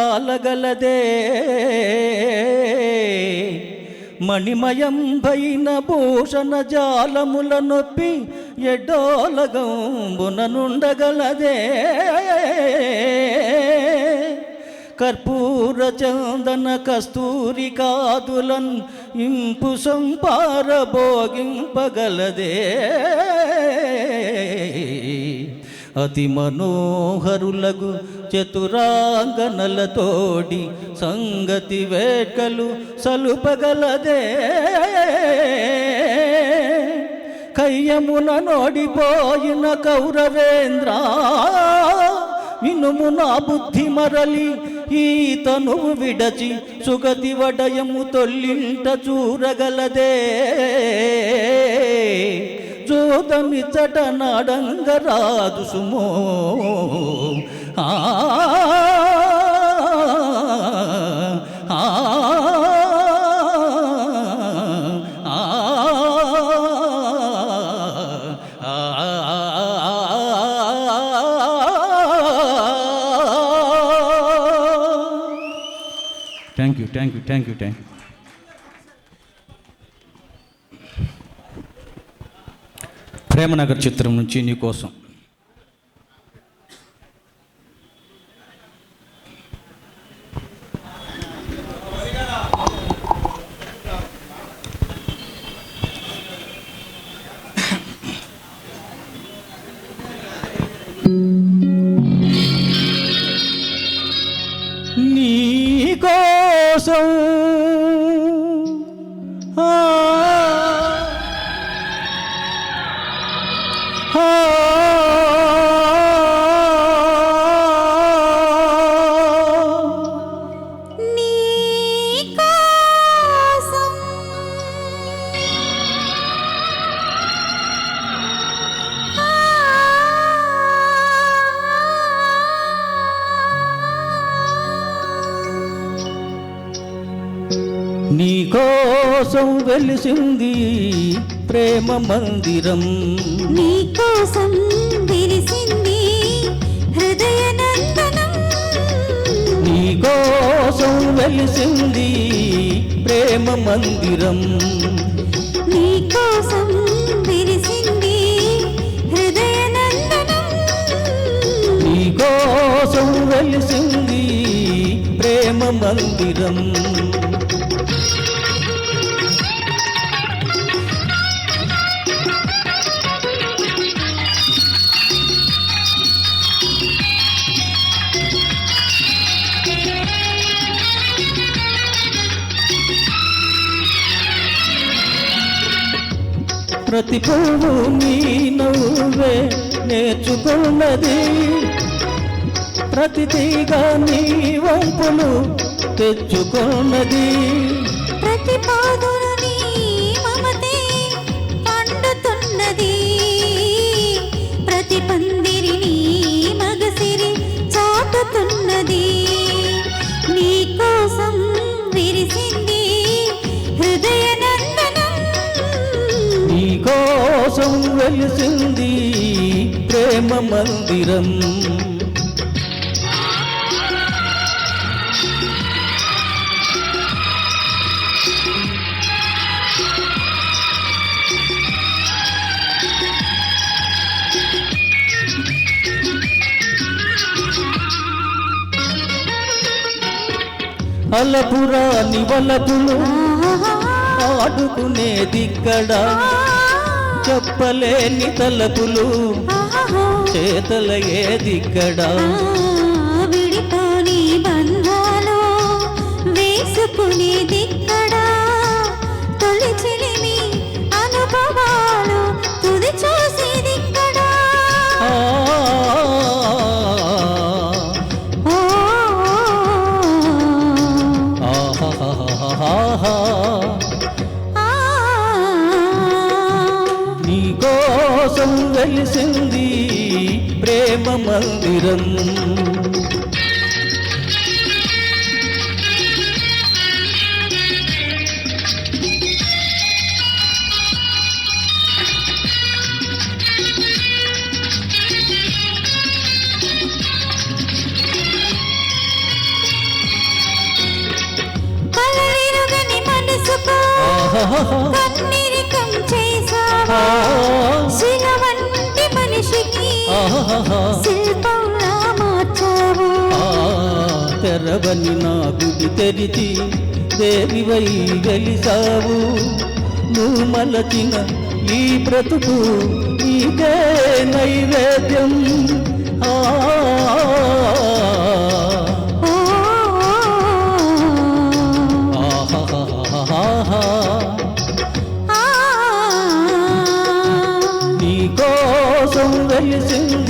కాలగలదే మణిమయంబైన భూషణ జాలముల నొప్పి ఎడ్డోలగంబుననుండగలదే కర్పూర చందన కస్తూరి కాదులన్ ఇంపు సంపార భోగింపగలదే. అతి మనోహరులగు చతురాంగనలతోడి సంగతి వేట్కలు సలుపగలదే. కయ్యమున నోడిపోయిన కౌరవేంద్ర వినుము నా బుద్ధి మరలి ఈ తనువు విడచి సుగతి వడయము తొల్లింట చూరగలదే. జోదమిచ్చట నాడంగరాదు సుమో. ఆ, thank you thank you thank you thank you Premanagar చిత్రం నుంచి నీకోసం నీ కోసం ఆ, కోసం వెలిసింది ప్రేమ మందిరం. నీ కోసం విరిసింది హృదయ నందనం. నీ కోసం వెలిసింది ప్రేమ మందిరం. నీ కోసం విరిసింది హృదయ నందనం. నీ కోసం వెలిసింది ప్రేమ మందిరం. ప్రతి పువ్వు నీ నవ్వే నేర్చుకున్నది. ప్రతి తీగ నీ వంపులు తెచ్చుకున్నది. ప్రతి పాదున నీ వెలిసింది ప్రేమ మందిరం. అలపురాని వలపులు ఆడుకునేదిక్కడ చెప్పలేని తలపులు చేతల ఏదిక్కడ విడిపోని కలిసింది ప్రేమ మందిరం Oh, oh, oh. శిల్పంలా మార్చావు ఆ, తెరవని నా గుడి తెరిచి దేవివై వెలిసావు? నువ్వు మలచిన ఈ బ్రతుకు నీకే నైవేద్యం. ఆ, నీ కోసం వెలిసింది